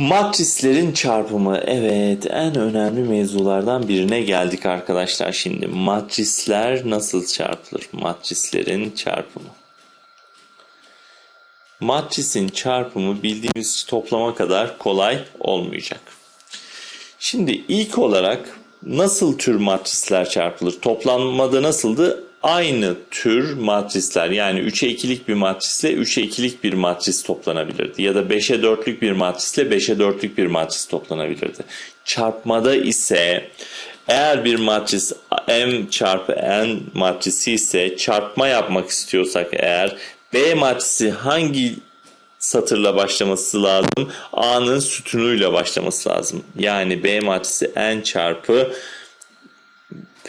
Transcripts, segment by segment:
Matrislerin çarpımı evet en önemli mevzulardan birine geldik arkadaşlar şimdi. Matrisler nasıl çarpılır? Matrislerin çarpımı. Matrisin çarpımı bildiğimiz toplama kadar kolay olmayacak. Şimdi ilk olarak nasıl tür matrisler çarpılır? Toplanmada nasıldı? Aynı tür matrisler yani 3'e 2'lik bir matrisle 3'e 2'lik bir matris toplanabilirdi. Ya da 5'e 4'lük bir matrisle 5'e 4'lük bir matris toplanabilirdi. Çarpmada ise eğer bir matris m çarpı n matrisi ise çarpma yapmak istiyorsak eğer B matrisi hangi satırla başlaması lazım? A'nın sütunuyla başlaması lazım. Yani B matrisi n çarpı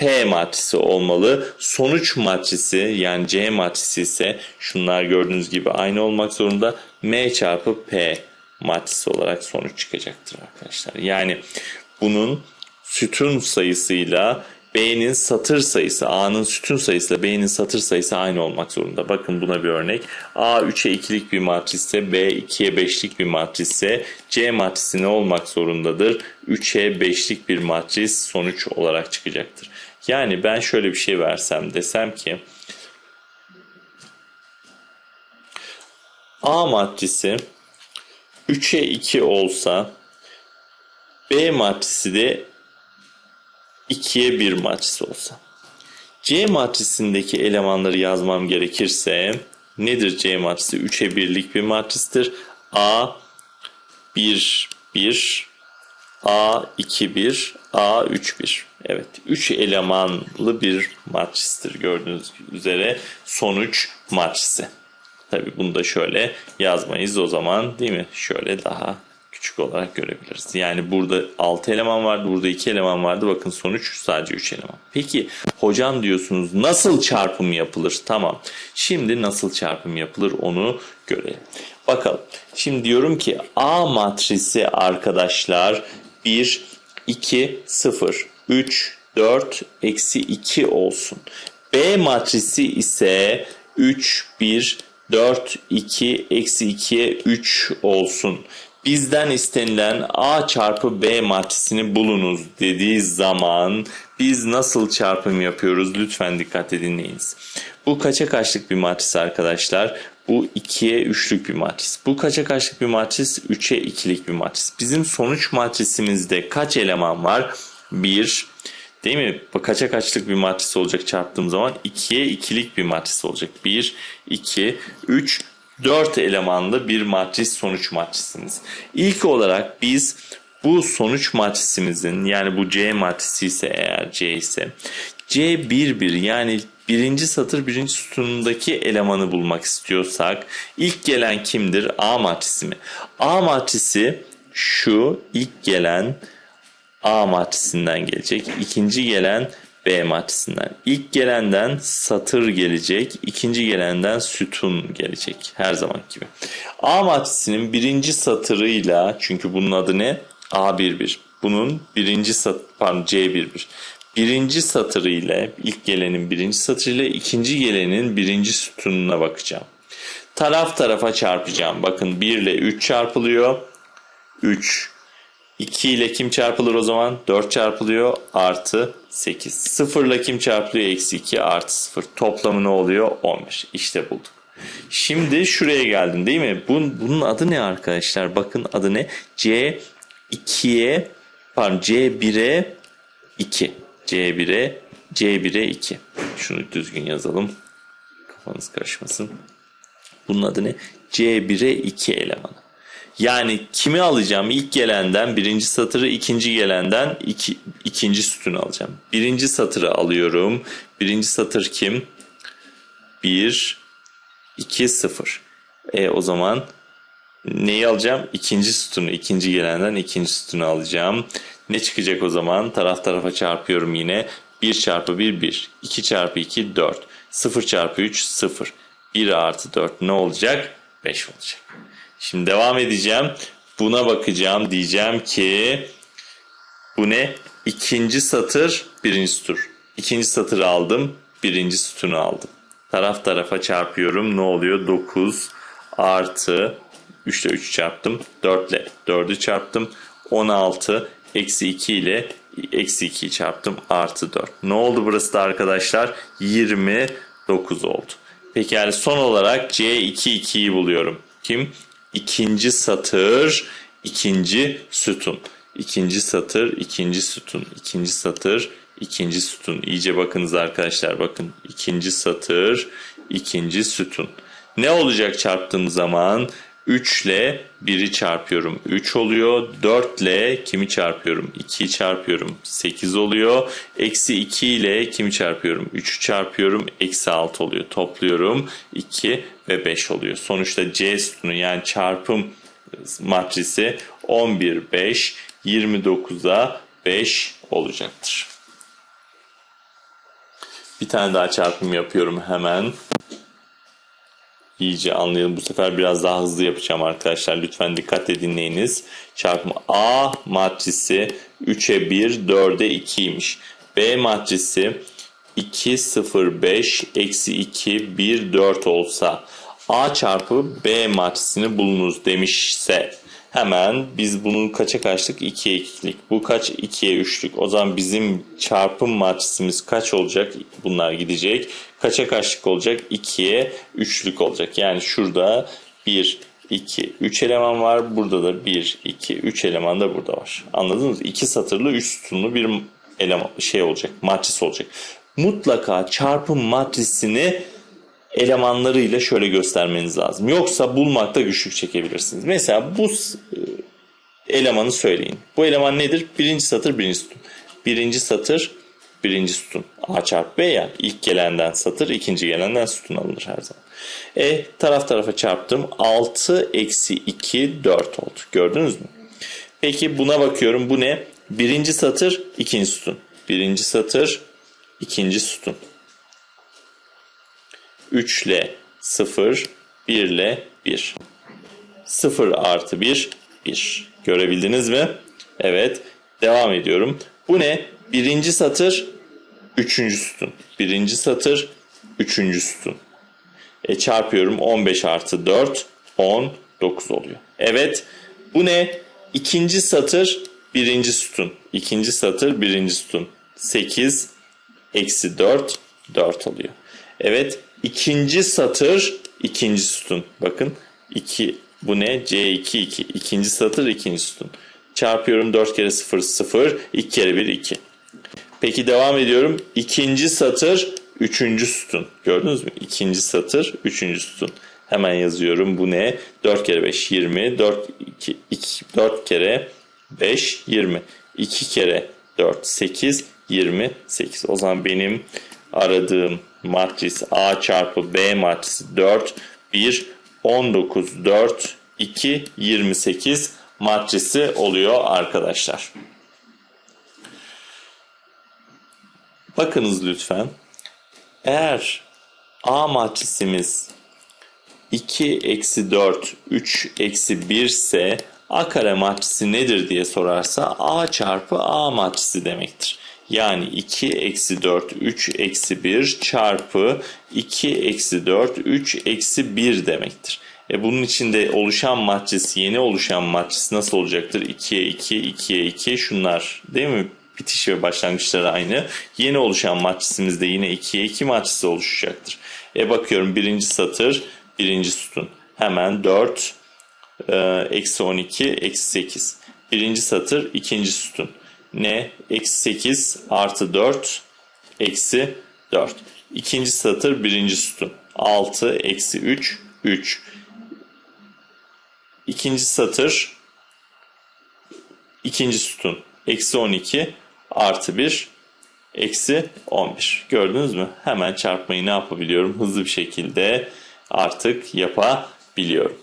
P matrisi olmalı. Sonuç matrisi yani C matrisi ise şunlar gördüğünüz gibi aynı olmak zorunda. M çarpı P matrisi olarak sonuç çıkacaktır arkadaşlar. Yani bunun sütun sayısıyla B'nin satır sayısı, A'nın sütun sayısıyla B'nin satır sayısı aynı olmak zorunda. Bakın buna bir örnek. A 3'e 2'lik bir matrisse, B 2'ye 5'lik bir matrisse, C matrisi ne olmak zorundadır? 3'e 5'lik bir matris sonuç olarak çıkacaktır. Yani ben şöyle bir şey versem desem ki A matrisi 3'e 2 olsa B matrisi de 2'ye 1 matrisi olsa. C matrisindeki elemanları yazmam gerekirse nedir C matrisi? 3'e 1'lik bir matristir. A 1 1 A 2 1 A 3 1. Evet 3 elemanlı bir matristir gördüğünüz üzere sonuç matrisi. Tabi bunu da şöyle yazmayız o zaman değil mi? Şöyle daha küçük olarak görebiliriz. Yani burada 6 eleman vardı, burada 2 eleman vardı. Bakın sonuç sadece 3 eleman. Peki hocam diyorsunuz nasıl çarpım yapılır? Tamam. Şimdi nasıl çarpım yapılır onu görelim. Bakalım. Şimdi diyorum ki A matrisi arkadaşlar 1, 2, 0, 3, 4, eksi 2 olsun. B matrisi ise 3, 1, 4, 2, eksi 2'ye 3 olsun bizden istenilen A çarpı B matrisini bulunuz dediği zaman biz nasıl çarpım yapıyoruz? Lütfen dikkat dinleyiniz. Bu kaça kaçlık bir matris arkadaşlar? Bu 2'ye 3'lük bir matris. Bu kaça kaçlık bir matris? 3'e 2'lik bir matris. Bizim sonuç matrisimizde kaç eleman var? 1, Değil mi? Kaça kaçlık bir matris olacak çarptığım zaman 2'ye 2'lik bir matris olacak. 1, 2, 3, 4 elemanlı bir matris sonuç matrisimiz. İlk olarak biz bu sonuç matrisimizin yani bu C matrisi ise eğer C ise C11 yani birinci satır birinci sütunundaki elemanı bulmak istiyorsak ilk gelen kimdir? A matrisi mi? A matrisi şu ilk gelen A matrisinden gelecek. İkinci gelen B matrisinden. İlk gelenden satır gelecek, ikinci gelenden sütun gelecek her zaman gibi. A matrisinin birinci satırıyla çünkü bunun adı ne? A11. Bunun birinci satır, pardon C11. Birinci satırı ile ilk gelenin birinci satırı ile ikinci gelenin birinci sütununa bakacağım. Taraf tarafa çarpacağım. Bakın 1 ile 3 çarpılıyor. 3 2 ile kim çarpılır o zaman? 4 çarpılıyor artı 8. 0 ile kim çarpılıyor? Eksi 2 artı 0. Toplamı ne oluyor? 11. İşte bulduk. Şimdi şuraya geldin değil mi? Bunun, bunun adı ne arkadaşlar? Bakın adı ne? C2'ye pardon C1'e 2. C1'e C1'e 2. Şunu düzgün yazalım. Kafanız karışmasın. Bunun adı ne? C1'e 2 elemanı. Yani kimi alacağım? İlk gelenden birinci satırı, ikinci gelenden iki, ikinci sütunu alacağım. Birinci satırı alıyorum. Birinci satır kim? 1, 2, 0. E o zaman neyi alacağım? İkinci sütunu, ikinci gelenden ikinci sütunu alacağım. Ne çıkacak o zaman? Taraf tarafa çarpıyorum yine. 1 çarpı 1, 1. 2 çarpı 2, 4. 0 çarpı 3, 0. 1 artı 4 ne olacak? 5 olacak. Şimdi devam edeceğim. Buna bakacağım. Diyeceğim ki bu ne? İkinci satır birinci sütur. İkinci satırı aldım. Birinci sütunu aldım. Taraf tarafa çarpıyorum. Ne oluyor? 9 artı 3 ile 3 çarptım. 4 ile 4'ü çarptım. 16 eksi 2 ile eksi 2'yi çarptım. Artı 4. Ne oldu burası da arkadaşlar? 29 oldu. Peki yani son olarak C2 2'yi buluyorum. Kim? İkinci satır, ikinci sütun. İkinci satır, ikinci sütun. İkinci satır, ikinci sütun. İyice bakınız arkadaşlar bakın. İkinci satır, ikinci sütun. Ne olacak çarptığım zaman? 3 ile 1'i çarpıyorum. 3 oluyor. 4 ile kimi çarpıyorum? 2'yi çarpıyorum. 8 oluyor. Eksi 2 ile kimi çarpıyorum? 3'ü çarpıyorum. Eksi 6 oluyor. Topluyorum. 2 ve 5 oluyor. Sonuçta C sütunu yani çarpım matrisi 11, 5, 29'a 5 olacaktır. Bir tane daha çarpım yapıyorum hemen iyice anlayalım. Bu sefer biraz daha hızlı yapacağım arkadaşlar. Lütfen dikkatle dinleyiniz. Çarpım A matrisi 3'e 1, 4'e 2'ymiş. B matrisi 2, 0, 5, eksi 2, 1, 4 olsa A çarpı B matrisini bulunuz demişse hemen biz bunun kaça kaçlık? 2'ye 2'lik. Bu kaç? 2'ye 3'lük. O zaman bizim çarpım matrisimiz kaç olacak? Bunlar gidecek. Kaça kaçlık olacak? 2'ye 3'lük olacak. Yani şurada 1, 2, 3 eleman var. Burada da 1, 2, 3 eleman da burada var. Anladınız mı? 2 satırlı 3 sütunlu bir eleman şey olacak. Matris olacak. Mutlaka çarpım matrisini elemanlarıyla şöyle göstermeniz lazım. Yoksa bulmakta güçlük çekebilirsiniz. Mesela bu elemanı söyleyin. Bu eleman nedir? Birinci satır birinci sütun. Birinci satır birinci sütun. A çarpı B ya. İlk gelenden satır, ikinci gelenden sütun alınır her zaman. E taraf tarafa çarptım. 6 eksi 2 4 oldu. Gördünüz mü? Peki buna bakıyorum. Bu ne? Birinci satır, ikinci sütun. Birinci satır, ikinci sütun. 3 ile 0, 1 ile 1. 0 artı 1, 1. Görebildiniz mi? Evet. Devam ediyorum. Bu ne? Birinci satır, üçüncü sütun. Birinci satır, üçüncü sütun. E çarpıyorum 15 artı 4, 19 oluyor. Evet. Bu ne? İkinci satır, birinci sütun. İkinci satır, birinci sütun. 8, eksi 4, 4 oluyor. Evet. İkinci satır ikinci sütun. Bakın 2 bu ne? C2 2. İkinci satır ikinci sütun. Çarpıyorum 4 kere 0 0. 2 kere 1 2. Peki devam ediyorum. İkinci satır üçüncü sütun. Gördünüz mü? İkinci satır üçüncü sütun. Hemen yazıyorum. Bu ne? 4 kere 5 20. 4, 2, 2, 4 kere 5 20. 2 kere 4 8 28. O zaman benim aradığım matris A çarpı B matrisi 4, 1, 19, 4, 2, 28 matrisi oluyor arkadaşlar. Bakınız lütfen. Eğer A matrisimiz 2 eksi 4, 3 eksi 1 ise A kare matrisi nedir diye sorarsa A çarpı A matrisi demektir. Yani 2 eksi 4 3 eksi 1 çarpı 2 eksi 4 3 eksi 1 demektir. E bunun içinde oluşan matris yeni oluşan matris nasıl olacaktır? 2'ye 2 2'ye 2 şunlar değil mi? Bitiş ve başlangıçları aynı. Yeni oluşan matrisimiz de yine 2'ye 2 matrisi oluşacaktır. E bakıyorum birinci satır birinci sütun. Hemen 4 e, eksi 12 eksi 8. Birinci satır ikinci sütun ne? Eksi 8 artı 4 eksi 4. İkinci satır birinci sütun. 6 eksi 3 3. İkinci satır ikinci sütun. Eksi 12 artı 1 eksi 11. Gördünüz mü? Hemen çarpmayı ne yapabiliyorum? Hızlı bir şekilde artık yapabiliyorum.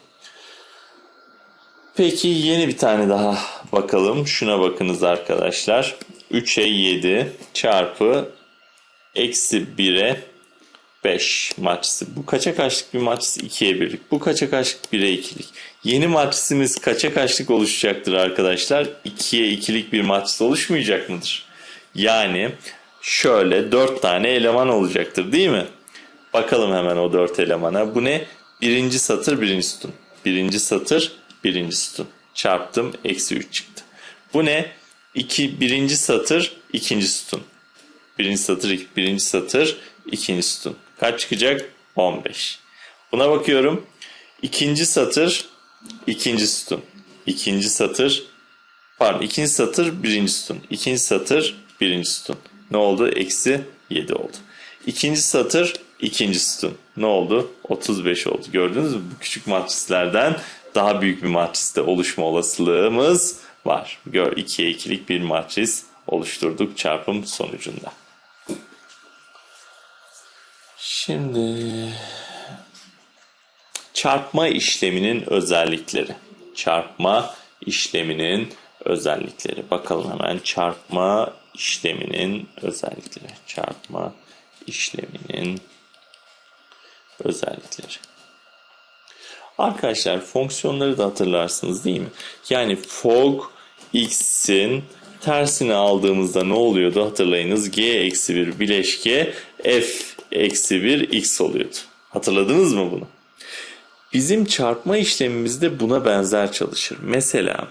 Peki yeni bir tane daha bakalım. Şuna bakınız arkadaşlar. 3'e 7 çarpı eksi 1'e 5 matrisi. Bu kaça kaçlık bir matris? 2'ye 1'lik. Bu kaça kaçlık? 1'e 2'lik. Yeni matrisimiz kaça kaçlık oluşacaktır arkadaşlar? 2'ye 2'lik bir matris oluşmayacak mıdır? Yani şöyle 4 tane eleman olacaktır değil mi? Bakalım hemen o 4 elemana. Bu ne? Birinci satır birinci sütun. birinci satır birinci sütun. Çarptım eksi 3 çıktı. Bu ne? 2 birinci satır ikinci sütun. Birinci satır birinci satır ikinci sütun. Kaç çıkacak? 15. Buna bakıyorum. İkinci satır ikinci sütun. İkinci satır pardon ikinci satır birinci sütun. İkinci satır birinci sütun. Ne oldu? Eksi 7 oldu. İkinci satır ikinci sütun. Ne oldu? 35 oldu. Gördünüz mü? Bu küçük matrislerden daha büyük bir matriste oluşma olasılığımız var. Gör 2'ye 2'lik bir matris oluşturduk çarpım sonucunda. Şimdi çarpma işleminin özellikleri. Çarpma işleminin özellikleri. Bakalım hemen çarpma işleminin özellikleri. Çarpma işleminin özellikleri. Arkadaşlar fonksiyonları da hatırlarsınız değil mi? Yani fog x'in tersini aldığımızda ne oluyordu hatırlayınız. g eksi 1 bileşke f eksi 1 x oluyordu. Hatırladınız mı bunu? Bizim çarpma işlemimiz de buna benzer çalışır. Mesela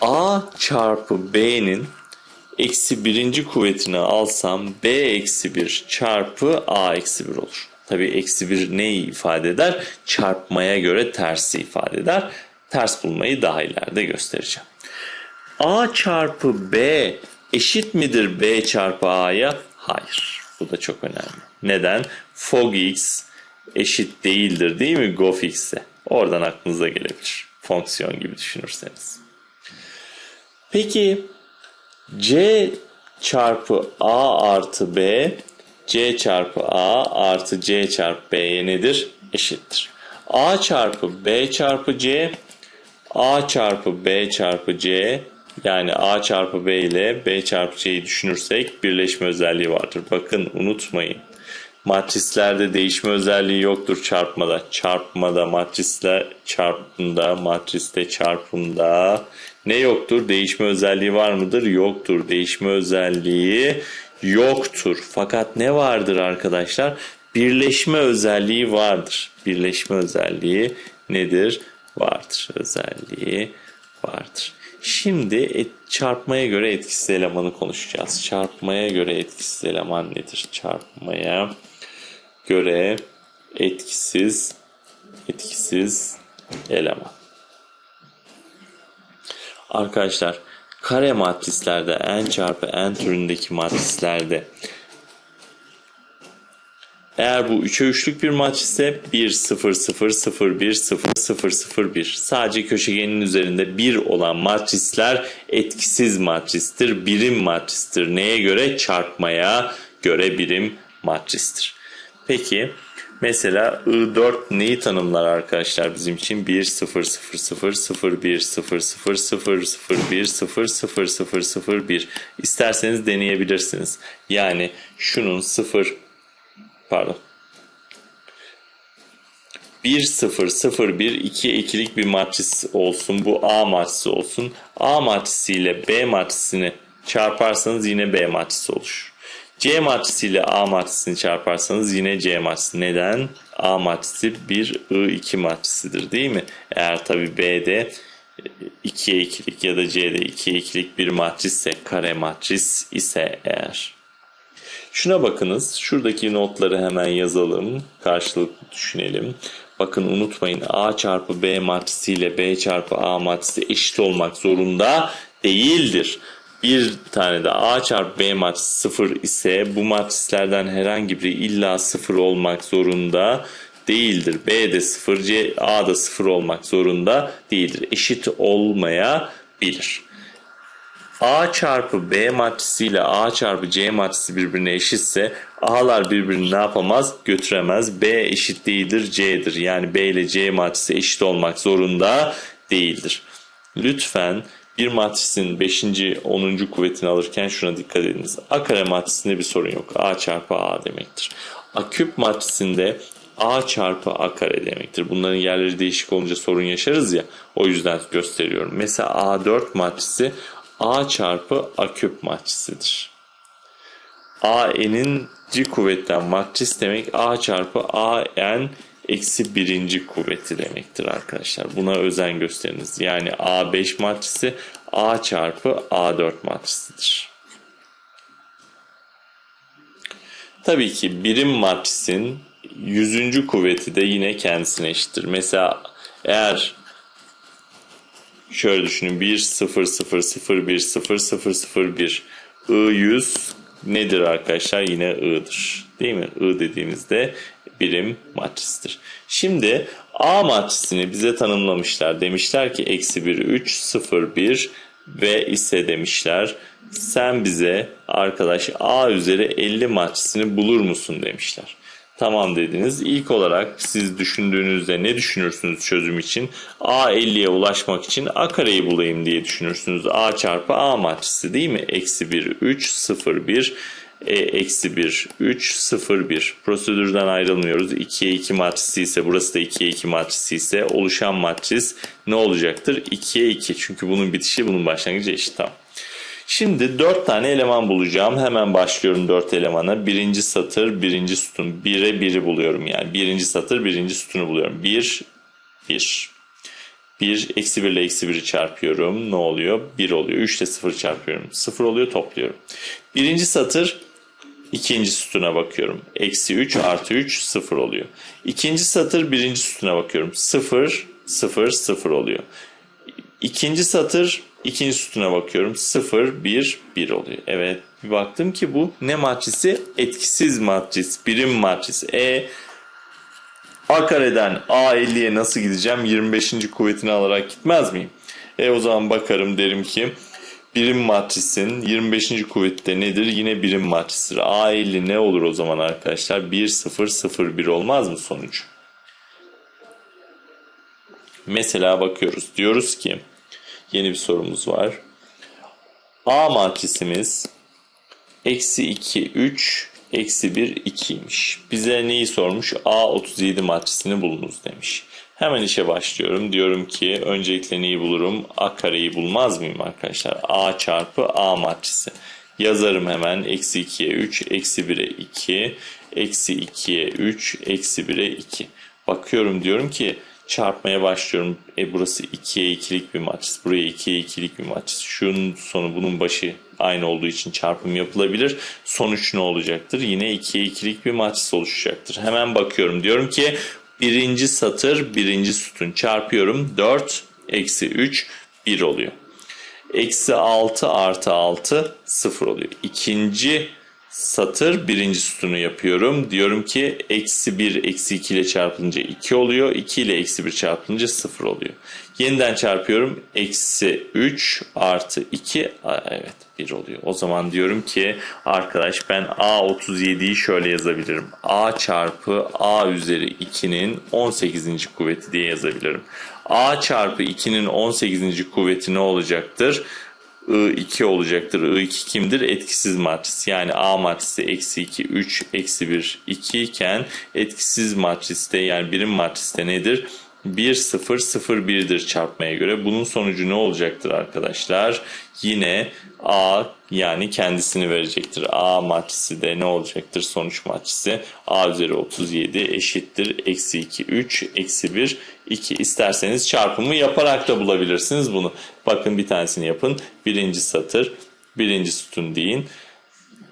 a çarpı b'nin eksi birinci kuvvetini alsam b eksi 1 çarpı a eksi 1 olur. Tabi eksi 1 neyi ifade eder? Çarpmaya göre tersi ifade eder. Ters bulmayı daha ileride göstereceğim. a çarpı b eşit midir b çarpı a'ya? Hayır. Bu da çok önemli. Neden? Fog x eşit değildir değil mi gof x'e? Oradan aklınıza gelebilir. Fonksiyon gibi düşünürseniz. Peki c çarpı a artı b c çarpı a artı c çarpı b'ye nedir? Eşittir. a çarpı b çarpı c a çarpı b çarpı c yani a çarpı b ile b çarpı c'yi düşünürsek birleşme özelliği vardır. Bakın unutmayın. Matrislerde değişme özelliği yoktur çarpmada. Çarpmada, matrisler çarpımda, matriste çarpımda ne yoktur? Değişme özelliği var mıdır? Yoktur. Değişme özelliği yoktur. Fakat ne vardır arkadaşlar? Birleşme özelliği vardır. Birleşme özelliği nedir? Vardır. Özelliği vardır. Şimdi et, çarpmaya göre etkisiz elemanı konuşacağız. Çarpmaya göre etkisiz eleman nedir? Çarpmaya göre etkisiz etkisiz eleman. Arkadaşlar kare matrislerde n çarpı n türündeki matrislerde eğer bu 3'e 3'lük bir matrisse 1 0 0 0 1 0 0 0 1 sadece köşegenin üzerinde 1 olan matrisler etkisiz matristir, birim matristir. Neye göre? Çarpmaya göre birim matristir. Peki mesela I4 neyi tanımlar arkadaşlar bizim için? 1 0 0 0 0 1 0 0 0 0 1 0 0 0 0 1 İsterseniz deneyebilirsiniz. Yani şunun 0 pardon 1 0 0 1 2 ikilik bir matris olsun. Bu A matrisi olsun. A matrisiyle B matrisini çarparsanız yine B matrisi olur. C matrisiyle A matrisini çarparsanız yine C matrisi. Neden? A matrisi bir I2 matrisidir değil mi? Eğer tabi B'de 2'ye 2'lik ya da C'de 2'ye 2'lik bir matrisse kare matris ise eğer. Şuna bakınız. Şuradaki notları hemen yazalım. Karşılıklı düşünelim. Bakın unutmayın A çarpı B matrisi ile B çarpı A matrisi eşit olmak zorunda değildir. Bir tane de A çarpı B matrisi 0 ise bu matrislerden herhangi biri illa 0 olmak zorunda değildir. B de 0, C, A da 0 olmak zorunda değildir. Eşit olmayabilir. A çarpı B matrisi ile A çarpı C matrisi birbirine eşitse A'lar birbirini ne yapamaz? Götüremez. B eşit değildir C'dir. Yani B ile C matrisi eşit olmak zorunda değildir. Lütfen bir matrisin 5. 10. kuvvetini alırken şuna dikkat ediniz. A kare matrisinde bir sorun yok. A çarpı A demektir. A küp matrisinde A çarpı A kare demektir. Bunların yerleri değişik olunca sorun yaşarız ya. O yüzden gösteriyorum. Mesela A4 matrisi A çarpı A küp matrisidir. A n'inci kuvvetten matris demek A çarpı A n eksi birinci kuvveti demektir arkadaşlar. Buna özen gösteriniz. Yani A5 matrisi A çarpı A4 matrisidir. Tabii ki birim matrisin yüzüncü kuvveti de yine kendisine eşittir. Mesela eğer şöyle düşünün 1 0 0 0 1 0 0 0 1 I 100 nedir arkadaşlar? Yine I'dır. Değil mi? I dediğimizde birim matristir. Şimdi A matrisini bize tanımlamışlar. Demişler ki eksi 1 3 0 1 ve ise demişler sen bize arkadaş A üzeri 50 matrisini bulur musun demişler. Tamam dediniz. İlk olarak siz düşündüğünüzde ne düşünürsünüz çözüm için? A 50'ye ulaşmak için A kareyi bulayım diye düşünürsünüz. A çarpı A matrisi değil mi? Eksi 1, 3, 0, 1. E, eksi 1, 3, 0, 1. Prosedürden ayrılmıyoruz. 2'ye 2 matrisi ise burası da 2'ye 2 matrisi ise oluşan matris ne olacaktır? 2'ye 2. Çünkü bunun bitişi bunun başlangıcı eşit. Tamam. Şimdi dört tane eleman bulacağım. Hemen başlıyorum dört elemana. Birinci satır, birinci sütun. Bire biri buluyorum yani. Birinci satır, birinci sütunu buluyorum. Bir, bir. Bir, eksi bir ile eksi biri çarpıyorum. Ne oluyor? Bir oluyor. Üç ile sıfır çarpıyorum. Sıfır oluyor, topluyorum. Birinci satır, ikinci sütuna bakıyorum. Eksi üç artı üç, sıfır oluyor. İkinci satır, birinci sütuna bakıyorum. Sıfır, sıfır, sıfır oluyor. İkinci satır ikinci sütuna bakıyorum. 0, 1, 1 oluyor. Evet bir baktım ki bu ne matrisi? Etkisiz matris, birim matris. E A kareden A50'ye nasıl gideceğim? 25. kuvvetini alarak gitmez miyim? E o zaman bakarım derim ki birim matrisin 25. kuvvette nedir? Yine birim matristir. A50 ne olur o zaman arkadaşlar? 1, 0, 0, 1 olmaz mı sonucu? Mesela bakıyoruz. Diyoruz ki yeni bir sorumuz var. A matrisimiz eksi 2, 3, eksi 1, 2'ymiş. Bize neyi sormuş? A37 matrisini bulunuz demiş. Hemen işe başlıyorum. Diyorum ki öncelikle neyi bulurum? A kareyi bulmaz mıyım arkadaşlar? A çarpı A matrisi. Yazarım hemen. Eksi 2'ye 3, eksi 1'e 2, eksi 2'ye 3, eksi 1'e 2. Bakıyorum diyorum ki çarpmaya başlıyorum. E burası 2'ye 2'lik bir matris. Buraya 2'ye 2'lik bir matris. Şunun sonu bunun başı aynı olduğu için çarpım yapılabilir. Sonuç ne olacaktır? Yine 2'ye 2'lik bir matris oluşacaktır. Hemen bakıyorum. Diyorum ki birinci satır birinci sütun çarpıyorum. 4 eksi 3 1 oluyor. Eksi 6 artı 6 0 oluyor. İkinci satır birinci sütunu yapıyorum. Diyorum ki eksi 1 eksi 2 ile çarpılınca 2 oluyor. 2 ile eksi 1 çarpılınca 0 oluyor. Yeniden çarpıyorum. Eksi 3 artı 2 evet 1 oluyor. O zaman diyorum ki arkadaş ben A37'yi şöyle yazabilirim. A çarpı A üzeri 2'nin 18. kuvveti diye yazabilirim. A çarpı 2'nin 18. kuvveti ne olacaktır? I2 olacaktır. I2 kimdir? Etkisiz matris. Yani A matrisi eksi 2, 3, eksi 1, 2 iken etkisiz matriste yani birim matriste nedir? 1, 0, 0, 1'dir çarpmaya göre. Bunun sonucu ne olacaktır arkadaşlar? Yine A yani kendisini verecektir. A matrisi de ne olacaktır? Sonuç matrisi A üzeri 37 eşittir. Eksi 2, 3, eksi 1, 2. İsterseniz çarpımı yaparak da bulabilirsiniz bunu. Bakın bir tanesini yapın. Birinci satır, birinci sütun deyin.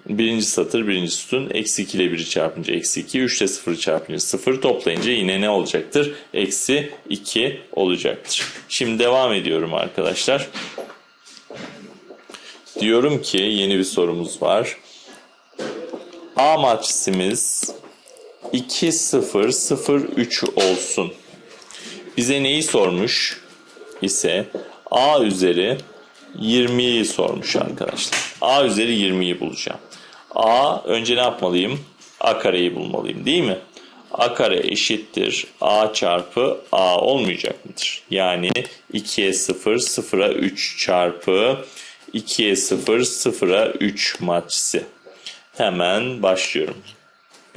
Birinci satır, birinci sütun. Eksi 2 ile 1'i çarpınca eksi 2, 3 ile 0'ı çarpınca 0 toplayınca yine ne olacaktır? Eksi 2 olacaktır. Şimdi devam ediyorum arkadaşlar. Diyorum ki yeni bir sorumuz var. A matrisimiz 2 0 0 3 olsun. Bize neyi sormuş ise A üzeri 20'yi sormuş arkadaşlar. A üzeri 20'yi bulacağım. A önce ne yapmalıyım? A kareyi bulmalıyım değil mi? A kare eşittir A çarpı A olmayacak mıdır? Yani 2'ye 0, 0'a 3 çarpı 2'ye 0, 0'a 3 matrisi. Hemen başlıyorum.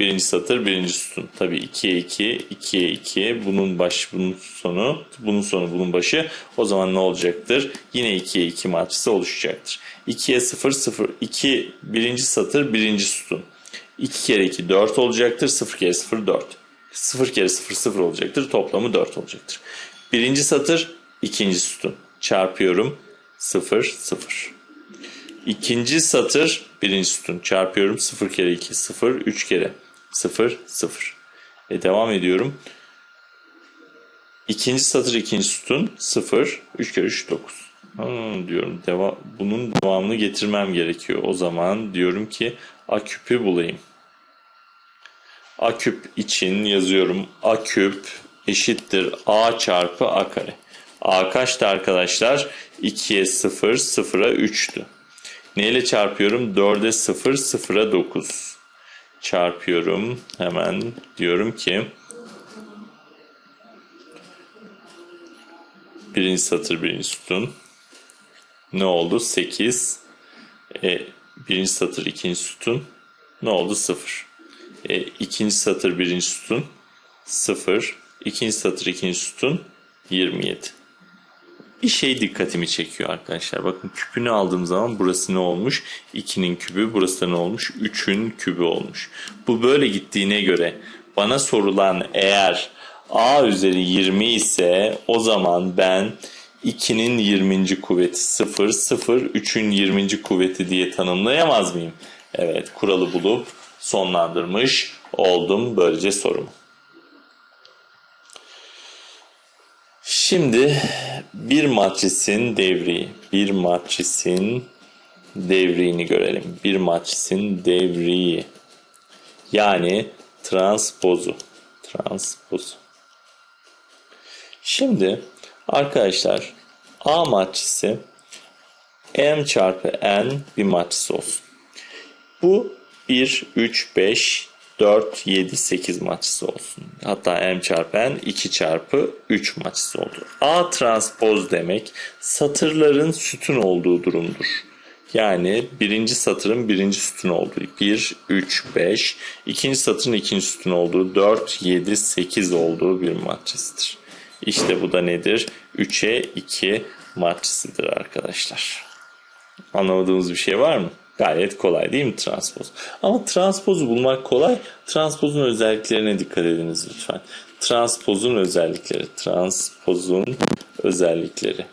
Birinci satır, birinci sütun. Tabii 2'ye 2, 2'ye 2. Bunun baş, bunun sonu, bunun sonu, bunun başı. O zaman ne olacaktır? Yine 2'ye 2 matrisi oluşacaktır. 2'ye 0, 0, 2 birinci satır, birinci sütun. 2 kere 2 4 olacaktır. 0 kere 0 4. 0 kere 0 0 olacaktır. Toplamı 4 olacaktır. Birinci satır ikinci sütun. Çarpıyorum 0 0. İkinci satır birinci sütun. Çarpıyorum 0 kere 2 0 3 kere 0 0. E devam ediyorum. İkinci satır ikinci sütun 0 3 kere 3 9. Hmm, diyorum deva bunun devamını getirmem gerekiyor. O zaman diyorum ki a küpü bulayım. A küp için yazıyorum. A küp eşittir A çarpı A kare. A kaçtı arkadaşlar? 2'ye 0, 0'a 3'tü. Neyle çarpıyorum? 4'e 0, 0'a 9. Çarpıyorum. Hemen diyorum ki birinci satır birinci sütun. Ne oldu? 8. E, birinci satır ikinci sütun. Ne oldu? 0. E, ikinci satır birinci sütun 0. İkinci satır ikinci sütun 27. Bir şey dikkatimi çekiyor arkadaşlar. Bakın küpünü aldığım zaman burası ne olmuş? 2'nin kübü. Burası da ne olmuş? 3'ün kübü olmuş. Bu böyle gittiğine göre bana sorulan eğer a üzeri 20 ise o zaman ben 2'nin 20. kuvveti 0, 0, 3'ün 20. kuvveti diye tanımlayamaz mıyım? Evet, kuralı bulup sonlandırmış oldum böylece sorumu. Şimdi bir matrisin devriği, bir matrisin devriğini görelim. Bir matrisin devriği yani transpozu. Transpozu. Şimdi arkadaşlar A matrisi M çarpı N bir matris olsun. Bu 1, 3, 5, 4, 7, 8 matrisi olsun. Hatta M çarpı N 2 çarpı 3 matrisi oldu. A transpoz demek satırların sütun olduğu durumdur. Yani birinci satırın birinci sütun olduğu 1, 3, 5, ikinci satırın ikinci sütun olduğu 4, 7, 8 olduğu bir matristir. İşte bu da nedir? 3'e 2 matrisidir arkadaşlar. Anlamadığımız bir şey var mı? Gayet kolay değil mi transpoz? Ama transpozu bulmak kolay. Transpozun özelliklerine dikkat ediniz lütfen. Transpozun özellikleri. Transpozun özellikleri.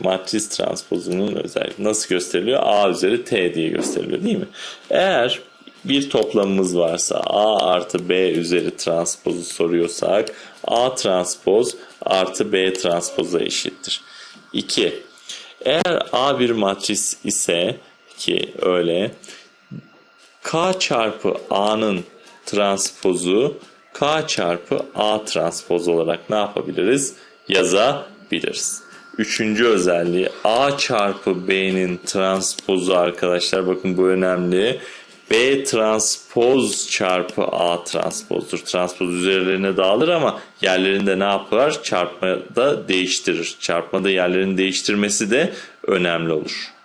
Matris transpozunun özellikleri. Nasıl gösteriliyor? A üzeri T diye gösteriliyor değil mi? Eğer bir toplamımız varsa A artı B üzeri transpozu soruyorsak A transpoz artı B transpoza eşittir. 2. Eğer A bir matris ise ki öyle K çarpı A'nın transpozu K çarpı A transpoz olarak ne yapabiliriz? Yazabiliriz. Üçüncü özelliği A çarpı B'nin transpozu arkadaşlar bakın bu önemli. B transpoz çarpı A transpozdur. Transpoz üzerlerine dağılır ama yerlerinde ne yapar? Çarpmada değiştirir. Çarpmada yerlerini değiştirmesi de önemli olur.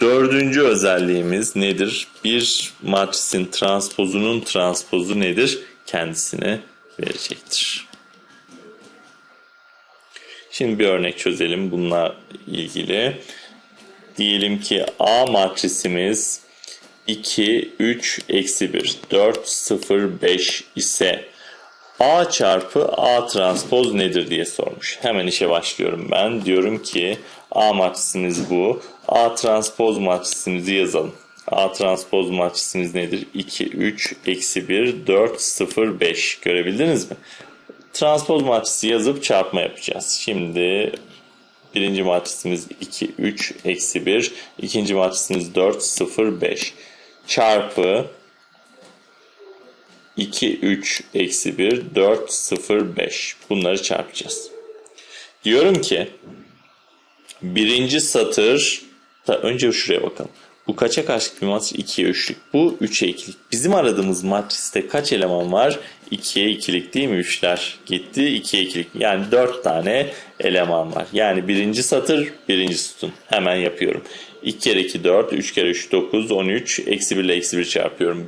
Dördüncü özelliğimiz nedir? Bir matrisin transpozunun transpozu nedir? Kendisine verecektir. Şimdi bir örnek çözelim bununla ilgili. Diyelim ki A matrisimiz 2, 3, eksi 1, 4, 0, 5 ise A çarpı A transpoz nedir diye sormuş. Hemen işe başlıyorum ben. Diyorum ki A matrisimiz bu. A transpoz matrisimizi yazalım. A transpoz matrisimiz nedir? 2, 3, eksi 1, 4, 0, 5. Görebildiniz mi? Transpoz matrisi yazıp çarpma yapacağız. Şimdi birinci matrisimiz 2, 3, eksi 1. ikinci matrisimiz 4, 0, 5. Çarpı 2, 3, eksi 1, 4, 0, 5. Bunları çarpacağız. Diyorum ki birinci satır önce şuraya bakalım. Bu kaça kaçlık bir matris? 2'ye 3'lük. Bu 3'e 2'lik. Bizim aradığımız matriste kaç eleman var? 2'ye 2'lik değil mi? 3'ler gitti. 2'ye 2'lik. Yani 4 tane eleman var. Yani birinci satır birinci sütun. Hemen yapıyorum. 2 kere 2 4, 3 kere 3 9, 13. Eksi 1 ile eksi 1 çarpıyorum.